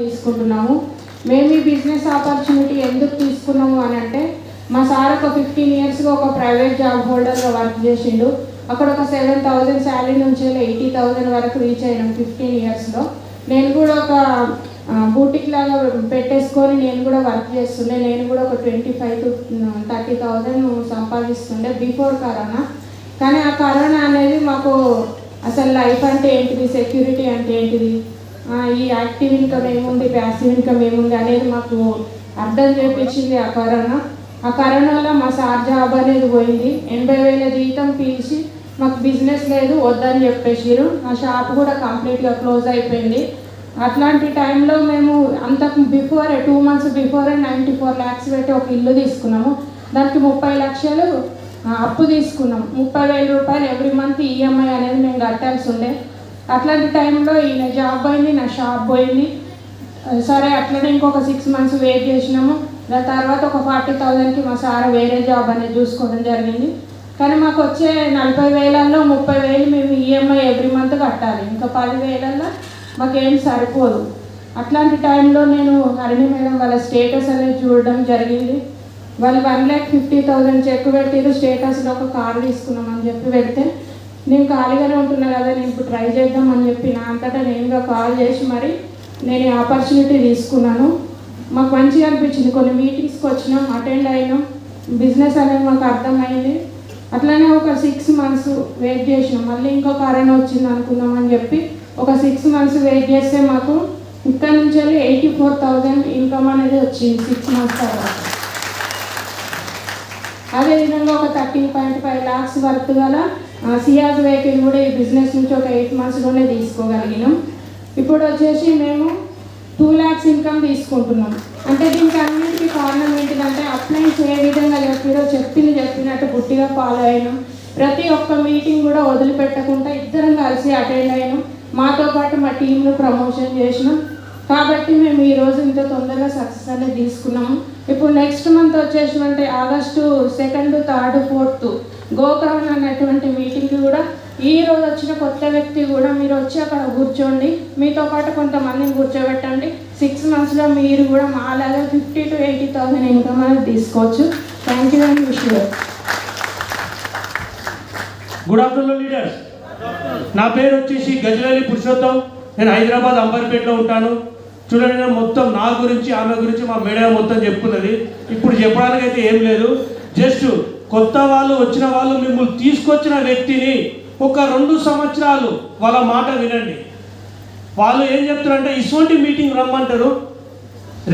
తీసుకుంటున్నాము. మేము ఈ బిజినెస్ ఆపర్చునిటీ ఎందుకు తీసుకున్నాము అని అంటే మా సార్ ఒక ఫిఫ్టీన్ ఇయర్స్గా ఒక ప్రైవేట్ జాబ్ హోల్డర్గా వర్క్ చేసిండు. అక్కడ ఒక సెవెన్ థౌజండ్ శాలరీ నుంచి ఎయిటీ థౌజండ్ వరకు రీచ్ అయినాం ఫిఫ్టీన్ ఇయర్స్లో నేను కూడా ఒక బూటిక్ లాగా పెట్టేసుకొని నేను కూడా వర్క్ చేస్తుండే. నేను కూడా ఒక twenty five to thirty thousand సంపాదిస్తుండే before corona కానీ ఆ కరోనా అనేది మాకు అసలు లైఫ్ అంటే ఏంటిది? సెక్యూరిటీ అంటే ఏంటిది? ఈ యాక్టివ్ ఇన్కమ్ ఏముంది ప్యాసివ్ ఇన్కమ్ ఏముంది అనేది మాకు అర్థం చేపించింది ఆ కరోనా. ఆ కరోనాలో మా సార్ జాబ్ అనేది పోయింది. ఎనభై వేల జీతం పీల్చి మాకు బిజినెస్ లేదు వద్దని చెప్పేసిరు ఆ షాప్ కూడా కంప్లీట్గా క్లోజ్ అయిపోయింది. అట్లాంటి టైంలో మేము అంతకు before two months before ninety four lakhs పెట్టి ఒక ఇల్లు తీసుకున్నాము. దానికి ముప్పై లక్షలు అప్పు తీసుకున్నాం. ముప్పై వేల రూపాయలు ఎవ్రీ మంత్ ఈఎంఐ అనేది మేము కట్టాల్సి ఉండే. అట్లాంటి టైంలో ఈయన జాబ్ పోయింది నా షాప్ పోయింది. సరే అట్లనే ఇంకొక సిక్స్ మంత్స్ వెయిట్ చేసినాము. దాని తర్వాత ఒక ఫార్టీ థౌజండ్కి మా సార్ వేరే జాబ్ అనేది చూసుకోవడం జరిగింది. కానీ మాకు వచ్చే నలభై వేలల్లో ముప్పై వేలు మేము ఈఎంఐ ఎవ్రీ మంత్ కట్టాలి. ఇంకా పది వేలల్లో మాకేం సరిపోదు. అట్లాంటి టైంలో నేను హరిణి మేడం వాళ్ళ స్టేటస్ అనేది చూడడం జరిగింది. వాళ్ళు one lakh fifty thousand cheque పెట్టిరు స్టేటస్లో ఒక కార్ తీసుకున్నామని చెప్పి పెడితే నేను ఖాళీగానే ఉంటున్నా కదా నేను ఇప్పుడు ట్రై చేద్దాం అని చెప్పి నా అంతటా నేనుగా కాల్ చేసి మరి నేను ఈ ఆపర్చునిటీ తీసుకున్నాను. మాకు మంచిగా అనిపించింది. కొన్ని మీటింగ్స్కి వచ్చినాం అటెండ్ అయినాం. బిజినెస్ అనేది మాకు అర్థమైంది. అట్లనే ఒక సిక్స్ మంత్స్ వెయిట్ చేసినాం. మళ్ళీ ఇంకో కరోనా వచ్చింది అనుకుందాం అని చెప్పి ఒక సిక్స్ మంత్స్ వెయిట్ చేస్తే మాకు ఇక్కడ నుంచి వెళ్ళి ఎయిటీ ఫోర్ థౌజండ్ ఇన్కమ్ అనేది వచ్చింది సిక్స్ మంత్స్ తర్వాత. అదేవిధంగా ఒక thirteen point five lakhs worth గల సియాజ్ వెహికల్ కూడా ఈ బిజినెస్ నుంచి ఒక ఎయిట్ మంత్స్లోనే తీసుకోగలిగినాం. ఇప్పుడు వచ్చేసి మేము టూ ల్యాక్స్ ఇన్కమ్ తీసుకుంటున్నాం. అంటే దీనికి అన్నింటికి కారణం ఏంటిదంటే అప్లైన్స్ ఏ విధంగా చెప్పారో చెప్పింది చెప్పినట్టు గుట్టిగా ఫాలో అయినాం. ప్రతి ఒక్క మీటింగ్ కూడా వదిలిపెట్టకుండా ఇద్దరం కలిసి అటెండ్ అయినాం. మాతో పాటు మా టీంను ప్రమోషన్ చేసినాం. కాబట్టి మేము ఈరోజు ఇంత తొందరగా సక్సెస్ అనేది తీసుకున్నాము. ఇప్పుడు నెక్స్ట్ మంత్ వచ్చేసినటువంటి August second third fourth Gokarna అనేటువంటి మీటింగ్ కూడా ఈ రోజు వచ్చిన కొత్త వ్యక్తి కూడా మీరు వచ్చి అక్కడ కూర్చోండి. మీతో పాటు కొంతమందిని కూర్చోబెట్టండి. సిక్స్ మంత్స్లో మీరు కూడా మాలాగా fifty to eighty thousand income అనేది తీసుకోవచ్చు. Thank you and wish good afternoon leaders నా పేరు వచ్చేసి గజవేలి పురుషోత్తం. నేను హైదరాబాద్ అంబర్పేటలో ఉంటాను. చూడండి మొత్తం నా గురించి ఆమె గురించి మా మేడం మొత్తం చెప్పుకున్నది. ఇప్పుడు చెప్పడానికి అయితే ఏం లేదు. జస్ట్ కొత్త వాళ్ళు వచ్చిన వాళ్ళు మిమ్మల్ని తీసుకొచ్చిన వ్యక్తిని ఒక రెండు సంవత్సరాలు వాళ్ళ మాట వినండి. వాళ్ళు ఏం చెప్తారంటే ఇటువంటి మీటింగ్ రమ్మంటారు.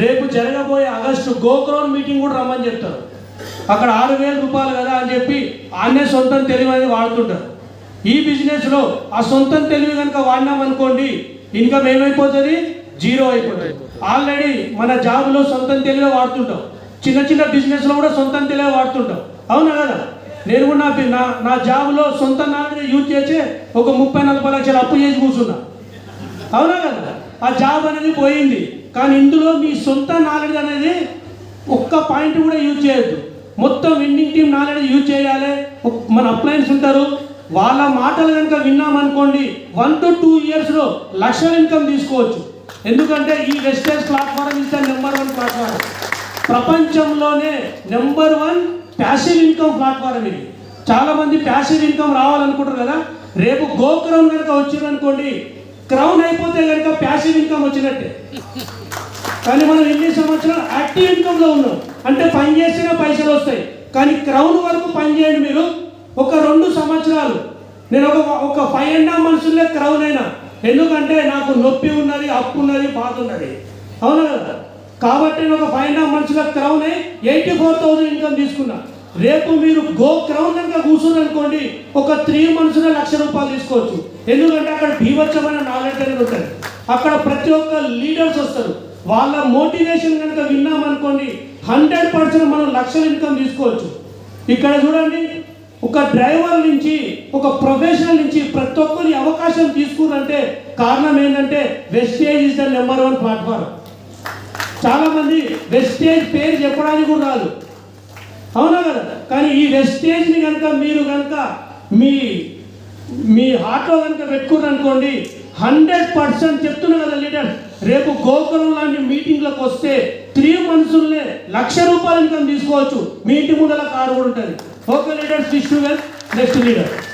రేపు జరగబోయే ఆగస్టు గోక్రౌన్ మీటింగ్ కూడా రమ్మని చెప్తారు. అక్కడ ఆరు వేల రూపాయలు కదా అని చెప్పి ఆనే సొంతం తెలివి అనేది వాడుతుంటారు. ఈ బిజినెస్లో ఆ సొంతం తెలివి కనుక వాడినామనుకోండి ఇన్కమ్ ఏమైపోతుంది? జీరో అయిపోతుంది ఆల్రెడీ మన జాబ్లో సొంతం తెలివే వాడుతుంటాం. చిన్న చిన్న బిజినెస్లో కూడా సొంతం తెలివే వాడుతుంటాం. అవునా కదా? నేను కూడా నా నా జాబ్లో సొంత నాలెడ్జ్ యూజ్ చేసి ఒక ముప్పై నలభై లక్షలు అప్పు చేసి కూర్చున్నా. అవునా కదా? ఆ జాబ్ అనేది పోయింది. కానీ ఇందులో మీ సొంత నాలెడ్జ్ అనేది ఒక్క పాయింట్ కూడా యూజ్ చేయొద్దు. మొత్తం విన్నింగ్ టీం నాలెడ్జ్ యూజ్ చేయాలి. మన అప్లయన్స్ ఉంటారు. వాళ్ళ మాటలు కనుక విన్నామనుకోండి వన్ టు టూ ఇయర్స్లో లక్షల ఇన్కమ్ తీసుకోవచ్చు. ఎందుకంటే ఈ western platform is the number one platform. ప్రపంచంలోనే number one passive income platform ఇది. చాలా మంది ప్యాసివ్ ఇన్కమ్ రావాలనుకుంటారు కదా రేపు గోక్రౌన్ కనుక వచ్చిందనుకోండి క్రౌన్ అయిపోతే కనుక ప్యాసివ్ ఇన్కమ్ వచ్చినట్టే. కానీ మనం ఎన్ని సంవత్సరాలు యాక్టివ్ ఇన్కమ్లో ఉన్నాం? అంటే పని చేస్తేనే పైసలు వస్తాయి. కానీ క్రౌన్ వరకు పని చేయండి మీరు. ఒక రెండు సంవత్సరాలు. నేను ఒక ఒక ఫైవ్ అండ్ హాఫ్ మంత్స్లో క్రౌన్ అయినా. ఎందుకంటే నాకు నొప్పి ఉన్నది అప్పు ఉన్నది బాధ ఉన్నది. అవునా కదా? కాబట్టి నేను ఒక ఫైవ్ అండ్ మంత్స్లో crown eighty four thousand income తీసుకున్నా. రేపు మీరు గో క్రౌన్ కనుక కూర్చొని అనుకోండి ఒక త్రీ మంత్స్లో లక్ష రూపాయలు తీసుకోవచ్చు. ఎందుకంటే అక్కడ భీభత్సమైన నాలెడ్జ్ అనేది ఉంటుంది. అక్కడ ప్రతి ఒక్క లీడర్స్ వస్తారు. వాళ్ళ మోటివేషన్ కనుక విన్నామనుకోండి హండ్రెడ్ పర్సెంట్ మనం లక్షల ఇన్కమ్ తీసుకోవచ్చు. ఇక్కడ చూడండి ఒక డ్రైవర్ నుంచి ఒక ప్రొఫెషనల్ నుంచి ప్రతి ఒక్కరి అవకాశం తీసుకురంటే కారణం ఏంటంటే wastage is the number one platform చాలా మంది వెస్టేజ్ పేరు చెప్పడానికి కూడా రాదు. అవునా కదా? కానీ ఈ వెస్టేజ్ని కనుక మీరు కనుక మీ మీ హార్ట్లో కనుక పెట్టుకున్నారు అనుకోండి హండ్రెడ్ పర్సెంట్ చెప్తున్నా కదా లీడర్ రేపు గోకులం లాంటి మీటింగ్లకు వస్తే త్రీ మనుషుల్నే లక్ష రూపాయలు ఇన్కమ్ తీసుకోవచ్చు. మీ ఇంటి ముందల కారు కూడా ఉంటుంది. Hope leaders wish. Next leader.